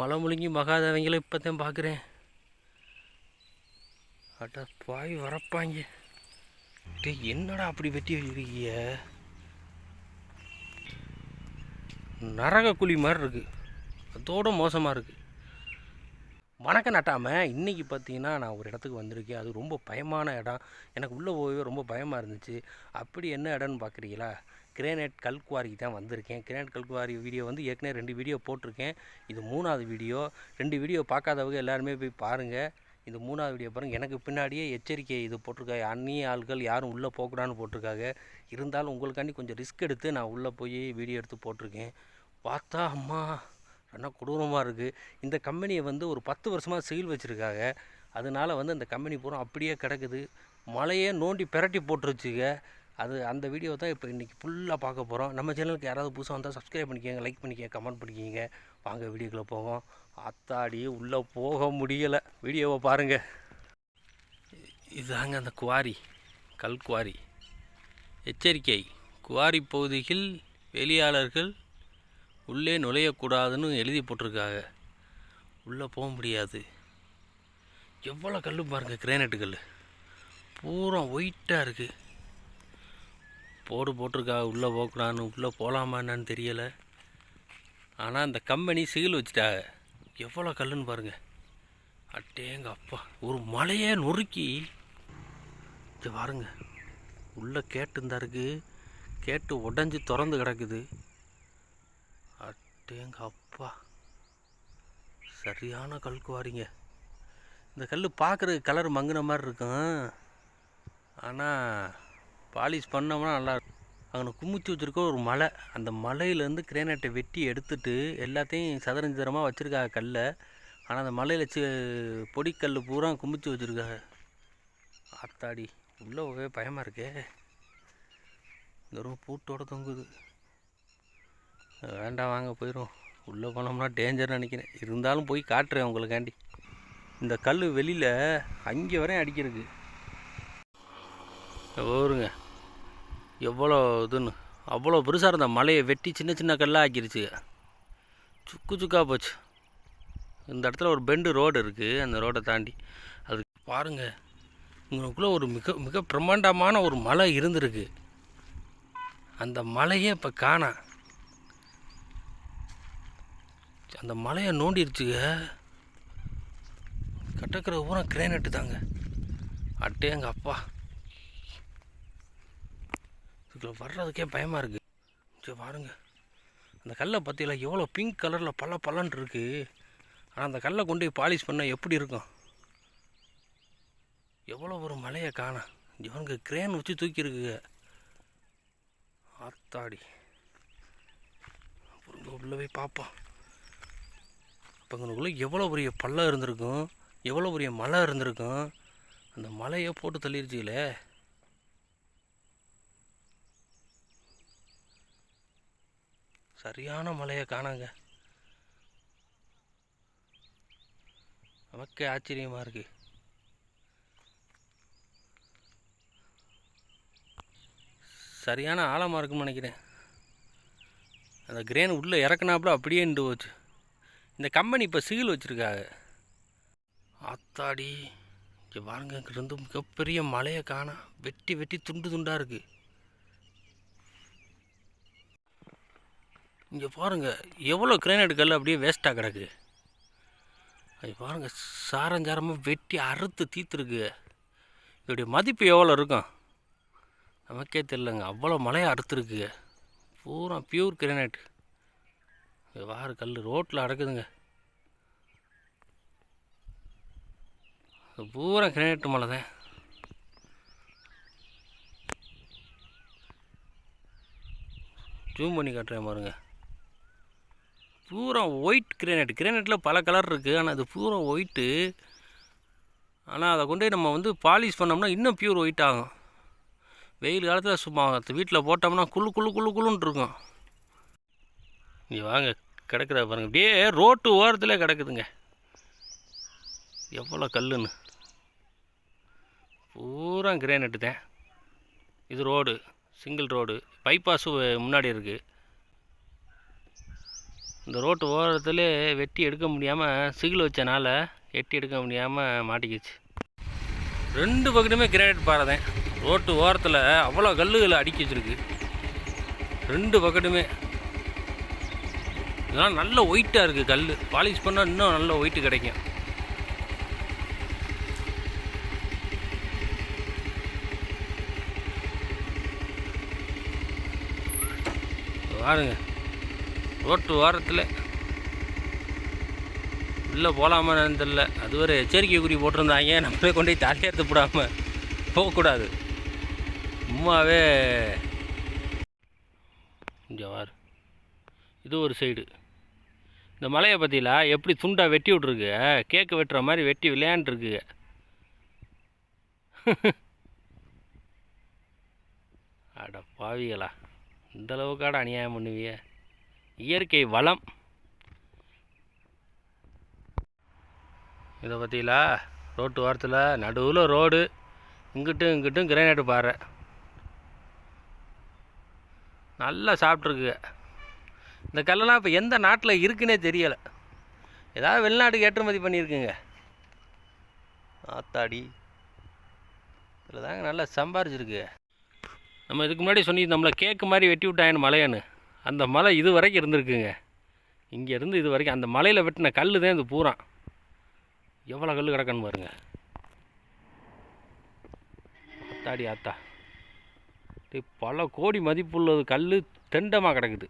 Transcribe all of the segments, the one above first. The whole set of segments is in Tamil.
மலை முழுங்கி மகாதவங்கள இப்போ தான் பார்க்குறேன். அட்டா பாய் வரப்பாங்க. டேய் என்னடா அப்படி வெட்டி வச்சிருக்கீங்க நரக குழி மாதிரி இருக்கு. அதோட மோசமாக இருக்கு. வணக்கம் நட்டாமல் இன்றைக்கி பார்த்தீங்கன்னா நான் ஒரு இடத்துக்கு வந்திருக்கேன். அது ரொம்ப பயமான இடம். எனக்கு உள்ளே போகவே ரொம்ப பயமாக இருந்துச்சு. அப்படி என்ன இடம்னு பார்க்குறீங்களா? கிரேனைட் கல்குவாரிக்கு தான் வந்திருக்கேன். கிரேனைட் கல்குவாரி வீடியோ வந்து ஏற்கனவே ரெண்டு வீடியோ போட்டிருக்கேன். இது மூணாவது வீடியோ. ரெண்டு வீடியோ பார்க்காதவங்க எல்லாருமே போய் பாருங்கள் இந்த மூணாவது வீடியோ பாருங்கள் எனக்கு பின்னாடியே எச்சரிக்கை இது போட்டிருக்காங்க. அந்நிய ஆள்கள் யாரும் உள்ளே போகக்கூடாதுன்னு போட்டிருக்காங்க. இருந்தாலும் உங்களுக்காண்டி கொஞ்சம் ரிஸ்க் எடுத்து நான் உள்ளே போய் வீடியோ எடுத்து போட்டிருக்கேன். பார்த்தா அம்மா என்ன கொடூரமாக இருக்குது இந்த கம்பெனியை வந்து ஒரு பத்து வருஷமாக சீல் வச்சுருக்காங்க. அதனால வந்து அந்த கம்பெனி பூரா அப்படியே கிடக்குது. மழையே நோண்டி பிரட்டி போட்டுருச்சுங்க. அது அந்த வீடியோ தான் இப்போ இன்றைக்கி ஃபுல்லாக பார்க்க போகிறோம் நம்ம சேனலுக்கு யாராவது புதுசாக வந்தால் சப்ஸ்கிரைப் பண்ணிக்கோங்க லைக் பண்ணிக்கோங்க கமெண்ட் பண்ணிக்கோங்க. வாங்க வீடியோக்குள்ளே போவோம். அத்தாடி உள்ளே போக முடியலை. வீடியோவை பாருங்கள் இதாங்க அந்த குவாரி கல் குவாரி. எச்சரிக்கை குவாரி பகுதியில் வெளியாளர்கள் உள்ளே நுழையக்கூடாதுன்னு எழுதி போட்டிருக்காங்க. உள்ளே போக முடியாது. எவ்வளோ கல் பாருங்கள் கிரானைட்டு கல் பூரா ஒயிட்டாக இருக்குது போடு போட்டிருக்கா உள்ளே போகக்கூடாதுன்னு உள்ளே போகலாமா என்னன்னு தெரியலை. ஆனால் அந்த கம்பெனி சீல் வச்சுட்டாங்க. எவ்வளோ கல்லுன்னு பாருங்கள் அட்டேங்க அப்பா ஒரு மலையே நொறுக்கி. இது பாருங்க உள்ளே கேட்டு இருக்குது கேட்டு உடஞ்சி திறந்து கிடக்குது. அட்டேங்க அப்பா சரியான கல்குவாரிங்க இந்த கல் பார்க்குறதுக்கு கலர் மங்கின மாதிரி இருக்கும். ஆனால் பாலிஷ் பண்ணோம்னா நல்லாயிருக்கும் அங்கே குமிச்சு வச்சுருக்க ஒரு மலை. அந்த மலையிலேருந்து கிரேனைட்டை வெட்டி எடுத்துட்டு எல்லாத்தையும் சதுரம் சதுரமாக வச்சுருக்காங்க கல்லை. ஆனால் அந்த மலையில் சி பொடிக்கல் பூரா குமிச்சு வச்சுருக்காங்க. ஆத்தாடி உள்ளே போகவே பயமாக இருக்கே. இந்த ரூம் பூட்டோட தொங்குது. வேண்டாம் வாங்க போயிடும் உள்ளே போனோம்னா டேஞ்சர்னு நினைக்கிறேன். இருந்தாலும் போய் காட்டுறேன் உங்களுக்காண்டி. இந்த கல் வெளியில் அங்கே வரையும் அடிக்கிறதுக்கு. ஓருங்க எவ்வளோ இதுன்னு. அவ்வளோ பெருசாக இருந்த மலையை வெட்டி சின்ன சின்ன கல்லாக ஆக்கிருச்சு. சுக்கு சுக்காக போச்சு. இந்த இடத்துல ஒரு பெண்டு ரோடு இருக்குது அந்த ரோடை தாண்டி. அது பாருங்கள் உங்களுக்குள்ளே ஒரு மிக மிக பிரம்மாண்டமான ஒரு மலை இருந்திருக்கு. அந்த மலையே இப்போ காணா. அந்த மலையை நோண்டிருச்சுங்க கட்டக்கிற பூரா கிரேனட்டு தாங்க. அட்டே எங்கள் அப்பா. இதில் வர்றதுக்கே பயமாக இருக்குது சரி பாருங்கள் அந்த கல்லை பார்த்தீங்களா எவ்வளோ பிங்க் கலரில் பல பலன் இருக்குது ஆனால் அந்த கல்லை கொண்டு போய் பாலிஷ் பண்ணால் எப்படி இருக்கும்? எவ்வளோ ஒரு மலையை காண. இவனுக்கு கிரேன் வச்சு தூக்கியிருக்குங்க ஆத்தாடி. அப்புறம் உள்ளே போய் பார்ப்போம். இப்போ இங்கனுக்குள்ளே எவ்வளோ பெரிய பள்ளம் இருந்திருக்கும். எவ்வளோ பெரிய மலை இருந்திருக்கும். அந்த மலையை போட்டு தள்ளிருச்சுங்களே சரியான மலையை காணாங்க. நமக்கே ஆச்சரியமாக இருக்கு. சரியான ஆழமாக இருக்குன்னு நினைக்கிறேன். அந்த கிரேன் உள்ளே இறக்குனாப்புல அப்படியே நின்று போச்சு. இந்த கம்பெனி இப்போ சீல் வச்சுருக்காங்க. ஆத்தாடி இங்கே பாருங்க இங்கிருந்து மிகப்பெரிய மலையை காணா. வெட்டி வெட்டி துண்டு துண்டாக இருக்குது இங்கே பாருங்க எவ்வளோ கிரைனைட் கல் அப்படியே வேஸ்ட்டாக கிடக்கு. அது பாருங்கள் சாரஞ்சாரமாக வெட்டி அறுத்து தீத்துருக்கு. இதோடைய மதிப்பு எவ்வளோ இருக்கும்? நமக்கே தெரிலங்க அவ்வளோ மலையை அறுத்துருக்கு. பூரா பியூர் கிரேனைட் வார கல் ரோட்டில் அடக்குதுங்க. பூரா கிரேனைட் மலை தான். ஜூம் பண்ணி காட்டுறேன் பாருங்கள் பூரா ஒயிட் கிரேனைட். கிரேனைட்டில் பல கலர் இருக்குது ஆனால் அது பூரா ஒயிட்டு. ஆனால் அதை கொண்டு போய் நம்ம வந்து பாலிஷ் பண்ணோம்னா இன்னும் பியூர் ஒயிட் ஆகும். வெயில் காலத்தில் சும்மா வீட்டில் போட்டோம்னா குளு குளு குளு குளுன்னு இருக்கும். நீ வாங்க கிடக்குதா பாருங்க. அப்படியே ரோட்டு ஓரத்தில் கிடக்குதுங்க. எவ்வளோ கல்லுன்னு. பூரா கிரேனைட்டு தான் இது ரோடு சிங்கிள் ரோடு. பைபாஸு முன்னாடி இருக்குது இந்த ரோட்டு ஓரத்தில் வெட்டி எடுக்க முடியாமல் சிகில் வச்சனால வெட்டி எடுக்க முடியாமல் மாட்டிக்கிச்சு. ரெண்டு பக்கத்துமே கிரானைட் பாறை தான். ரோட்டு ஓரத்தில் அவ்வளோ கல்லுகளை அடுக்கி வச்சிருக்கு. ரெண்டு பக்கத்துமே இதெல்லாம் நல்ல ஒயிட்டாக இருக்குது கல் பாலிஷ் பண்ணால் இன்னும் நல்ல ஒயிட்டு கிடைக்கும். பாருங்கள் ரோட்டு ஓரத்தில். உள்ளே போகலாமான்னு தெரில அது ஒரு எச்சரிக்கை குறி போட்டிருந்தாங்க. நம்மளே கொண்டு போய் தாலி எடுத்து போடாமல் போகக்கூடாது சும்மாவே. இங்கே வார் இது ஒரு சைடு. இந்த மலையை பற்றியில எப்படி துண்டாக வெட்டி விட்ருக்கு கேக்கு வெட்டுற மாதிரி வெட்டி விளையாண்டுருக்கு. அட பாவிகளா. இந்தளவுக்காட அநியாயம் பண்ணுவியே. இயற்கை வளம். இதை பார்த்தீங்களா ரோட்டு ஓரத்தில் நடுவில் ரோடு இங்கிட்டும் இங்கிட்டும் கிரானைட்டு பாறை. நல்லா சாப்பிட்ருக்குங்க இந்த கல்லெல்லாம் இப்போ எந்த நாட்டில் இருக்குன்னே தெரியலை. ஏதாவது வெளிநாட்டுக்கு ஏற்றுமதி பண்ணியிருக்குங்க. ஆத்தாடி. இதில் தாங்க நல்லா சம்பாரிச்சிருக்கு நம்ம இதுக்கு முன்னாடி சொல்லி நம்மளை கேக்கு மாதிரி வெட்டி விட்டாயன்னு மலையான்னு. அந்த மலை இது வரைக்கும் இருந்திருக்குங்க. இங்கேருந்து இது வரைக்கும் அந்த மலையில் வெட்டின கல் தான் இது பூரா. எவ்வளோ கல் கிடக்குன்னு பாருங்க. அத்தாடி ஆத்தா. பல கோடி மதிப்புள்ளது கல் தெண்டமாக கிடக்குது.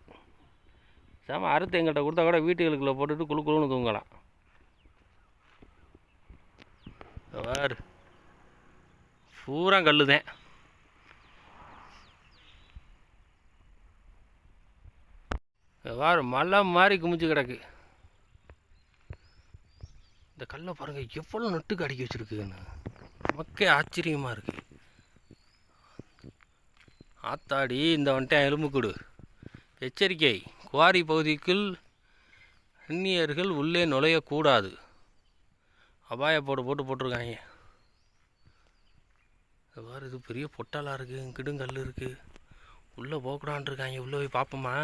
சாம அறுத்து எங்கிட்ட கொடுத்தா கூட வீட்டுகளுக்குள்ள போட்டுட்டு குளு குழுன்னு தூங்கலாம். பூரா. கல்லு தான் வேறு மலை மாதிரி குமிச்சு கிடக்கு. இந்த கல்லை பாருங்கள் எவ்வளோ நட்டுக்கு அடிக்க வச்சுருக்குன்னு. நமக்கே ஆச்சரியமாக இருக்கு. ஆத்தாடி இந்த வந்துட்டேன் எலும்புக்கூடு எச்சரிக்கை குவாரி பகுதிக்குள் அந்நியர்கள் உள்ளே நுழையக்கூடாது. அபாய போட்டு போட்டு போட்டிருக்காங்க. வேறு இது பெரிய பொட்டாலாக இருக்குது கிடுங்கல் கல் இருக்குது உள்ளே போகக்கூடான்னு இருக்காங்க உள்ளே போய் பார்ப்போமா?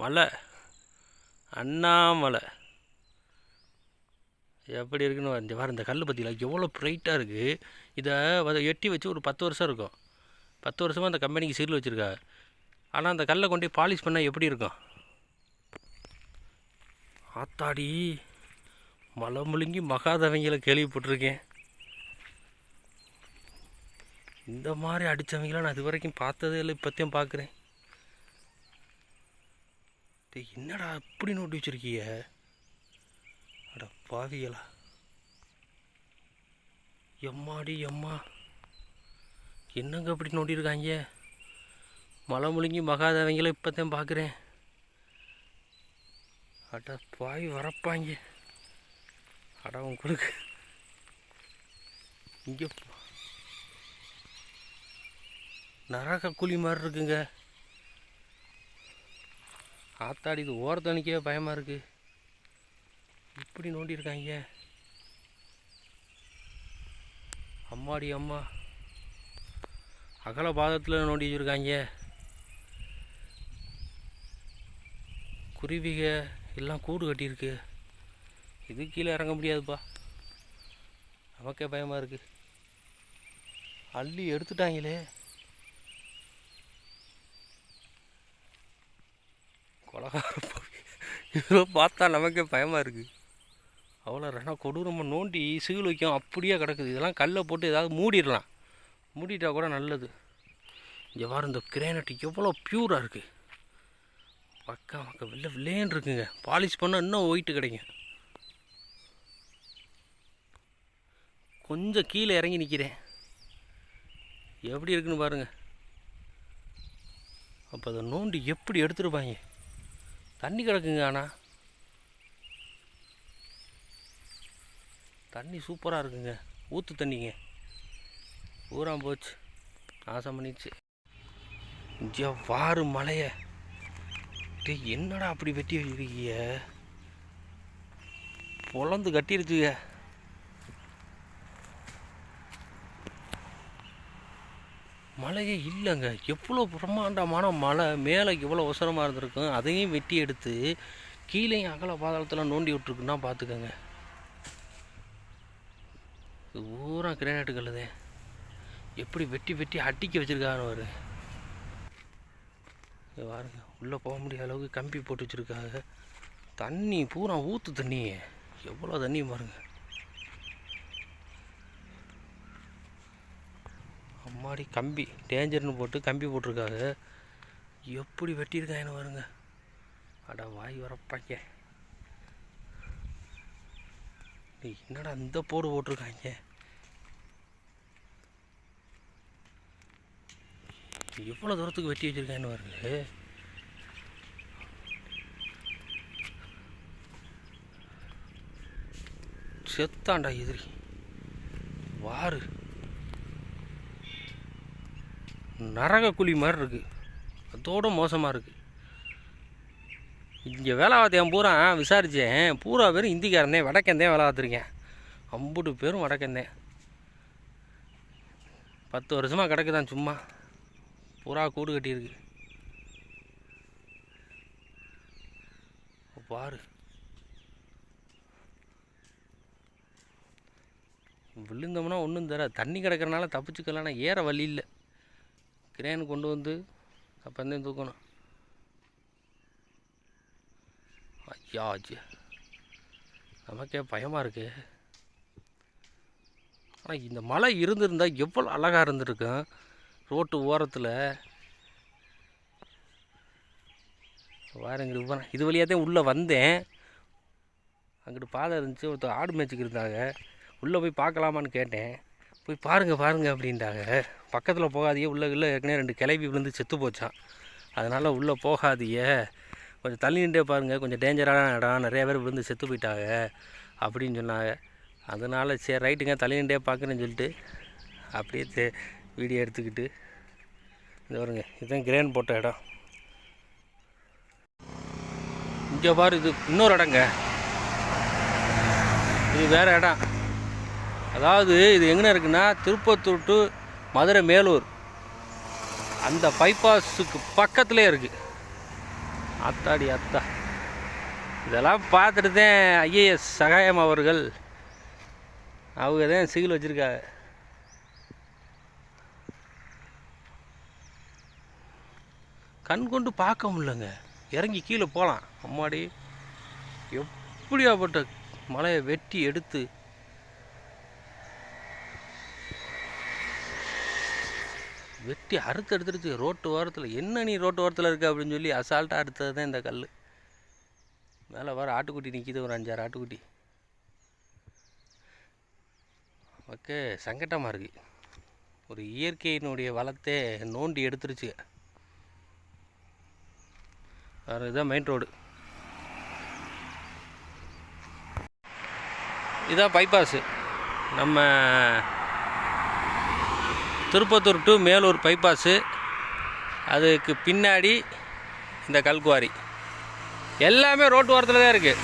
மலை. அண்ணாமலை. எப்படி இருக்குன்னு இந்த வர இந்த கல் பற்றியில் எவ்வளோ ப்ரைட்டாக இருக்குது இதை அதை எட்டி வச்சு ஒரு பத்து வருஷம் இருக்கும். பத்து வருஷமாக அந்த கம்பெனிக்கு சீல் வச்சுருக்கா ஆனால் அந்த கல்லை கொண்டு போய் பாலிஷ் பண்ணால் எப்படி இருக்கும்? ஆத்தாடி மலை முழுங்கி மகாதவங்களை கேள்விப்பட்டிருக்கேன். இந்த மாதிரி அடித்தவங்களாம் நான் இது வரைக்கும் பார்த்ததே இல்லை இப்போத்தையும் பார்க்குறேன். டேய், என்னடா இப்படி நோட்டி வச்சிருக்கீங்க அட பாவிகளா. எம்மாடி எம்மா. என்னங்க இப்படி நோண்டியிருக்காங்க மலை முழுங்கி மகாதேவங்களை தான் பார்க்குறேன். அட பாவி வரப்பாங்க. அட உங்களுக்கு இங்கே நரக குழி மாதிரி இருக்குங்க. ஆத்தாடி இது ஓரத்தனிக்கே பயமாக இருக்குது இப்படி நோண்டியிருக்காங்க அம்மாடி அம்மா. அகல பாதத்தில் நோண்டி வச்சுருக்காங்க. குருவிக எல்லாம் கூடு கட்டியிருக்கு. இது கீழே இறங்க முடியாதுப்பா. நமக்கே பயமாக இருக்குது அள்ளி எடுத்துட்டாங்களே. கொலகார இதெல்லாம் பார்த்தா நமக்கே பயமாக இருக்குது அவ்வளோ ரெண்டா கொடூரமாக நோண்டி சிகில் வைக்கும். அப்படியே கிடக்குது. இதெல்லாம் கல்லை போட்டு ஏதாவது மூடிடலாம். மூடிட்டா கூட நல்லது. இங்கே பாரு இந்த கிரானைட் எவ்வளோ ப்யூராக இருக்குது பக்கா பக்கம் வெளில வில்லேன்னு இருக்குங்க. பாலிஷ் பண்ணால் இன்னும் ஒயிட்டு கிடைக்கும். கொஞ்சம் கீழே இறங்கி நிற்கிறேன் எப்படி இருக்குன்னு பாருங்க. அப்போ அதை நோண்டி எப்படி எடுத்துருப்பாங்க? தண்ணி கிடக்குங்க ஆனால் தண்ணி சூப்பராக இருக்குங்க. ஊற்று தண்ணிங்க. ஊறாம் போச்சு. நாசம் பண்ணிடுச்சு. இங்கே மலையை. டே என்னடா அப்படி வெட்டி வச்சிருக்கீங்க பொழந்து கட்டிருச்சுங்க. மழையே இல்லைங்க. எவ்வளோ பிரம்மாண்டமான மலை மேலே எவ்வளோ அவசரமாக இருந்திருக்கும் அதையும் வெட்டி எடுத்து கீழேயும் அகல பாதாளத்தில் நோண்டி விட்ருக்குன்னா பார்த்துக்கோங்க. ஊரா பூரா எப்படி வெட்டி வெட்டி அட்டிக்க வச்சுருக்காங்க ஒரு பாருங்க உள்ளே போக முடியாத அளவுக்கு கம்பி போட்டு வச்சுருக்காங்க. தண்ணி பூரா ஊற்று தண்ணி எவ்வளோ தண்ணி பாருங்கள் அம்மாடி கம்பி டேஞ்சர்னு போட்டு கம்பி போட்டிருக்காங்க எப்படி வெட்டியிருக்காங்கன்னு பாருங்க. அட வாய் வரப்பாங்க என்னடா இந்த போடு போட்டிருக்காங்க. எவ்வளோ தூரத்துக்கு வெட்டி வச்சிருக்காங்கன்னு பாருங்க. செத்தாண்டா எதிரி. வாரு. நரக குழி மாதிரி இருக்குது அதோட மோசமாக இருக்குது இங்கே வேலை பார்த்தேன் பூரா விசாரித்தேன் பூரா பேரும் இந்திக்காரந்தேன் வடக்கந்தேன் வேலை பார்த்துருக்கேன் அம்புட்டு பேரும் வடக்கந்தேன் பத்து வருஷமாக கிடக்குதான் சும்மா. பூரா கூடு கட்டியிருக்கு. பாரு. விழுந்தோம்னா ஒன்றும் தர தண்ணி கிடக்கிறனால தப்பிச்சுக்கலாம்னா ஏற வழி இல்லை. கிரேன் கொண்டு வந்து அப்பந்தான் தூக்கணும். ஐயா ஐயா. நமக்கே பயமாக இருக்கு. ஆனால் இந்த மலை இருந்திருந்தா எவ்வளோ அழகாக இருந்திருக்கும். ரோட்டு ஓரத்தில். வாருங்க போனேன் இது வழியாக தான் உள்ளே வந்தேன். அங்கிட்டு பாதை இருந்துச்சு ஒருத்தர் ஆடு மேய்ச்சிக்கிருந்தாங்க உள்ளே போய் பார்க்கலாமான்னு கேட்டேன். போய் பாருங்கள் பாருங்கள் அப்படின்ட்டாங்க. பக்கத்தில் போகாதியே உள்ளே உள்ளே ஏற்கனவே ரெண்டு கிளவி விழுந்து செத்து போச்சான் அதனால் உள்ளே போகாதீங்க. கொஞ்சம் தள்ளி நின்றே பாருங்கள் கொஞ்சம் டேஞ்சரான இடம் நிறைய பேர் விழுந்து செத்து போயிட்டாங்க அப்படின்னு சொன்னாங்க. அதனால் சரி ரைட்டுங்க. தள்ளி நின்றே பார்க்குறேன்னு சொல்லிட்டு அப்படியே தே வீடியோ எடுத்துக்கிட்டு இந்த பாருங்க. இதுதான் கிரேன் போட்ட இடம். இங்கே பாரு இது இன்னொரு இடங்க. இது வேறு இடம். அதாவது இது எங்கே இருக்குன்னா திருப்பத்தூர் டு மதுரை மேலூர். அந்த பைபாஸுக்கு பக்கத்துலேயே இருக்குது அத்தாடி அத்தா இதெல்லாம் பார்த்துட்டு தான் ஐஏஎஸ் சகாயம் அவர்கள் அவங்க தான் சிகில் வச்சுருக்காங்க. கண் கொண்டு பார்க்க முடியலங்க. இறங்கி கீழே போகலாம். அம்மாடி எப்படியாப்பட்ட மலையை வெட்டி எடுத்து வெட்டி அறுத்து எடுத்துருச்சு. ரோட்டு ஓரத்தில் என்ன நீ ரோட்டு ஓரத்தில் இருக்க? அப்படின்னு சொல்லி அசால்ட்டாக அறுத்தது தான் இந்த கல் மேலே வர ஆட்டுக்குட்டி நிற்கிது ஒரு அஞ்சாறு ஆட்டுக்குட்டி. ஓகே சங்கட்டமாக இருக்குது ஒரு இயற்கையினுடைய வளத்தை நோண்டி எடுத்துருச்சு. வேறு இதுதான் மெயின் ரோடு இதான் பைபாஸு நம்ம திருப்பத்தூர் டு மேலூர் பைபாஸு அதுக்கு பின்னாடி இந்த கல்குவாரி. எல்லாமே ரோட்டு ஓரத்தில் தான் இருக்குது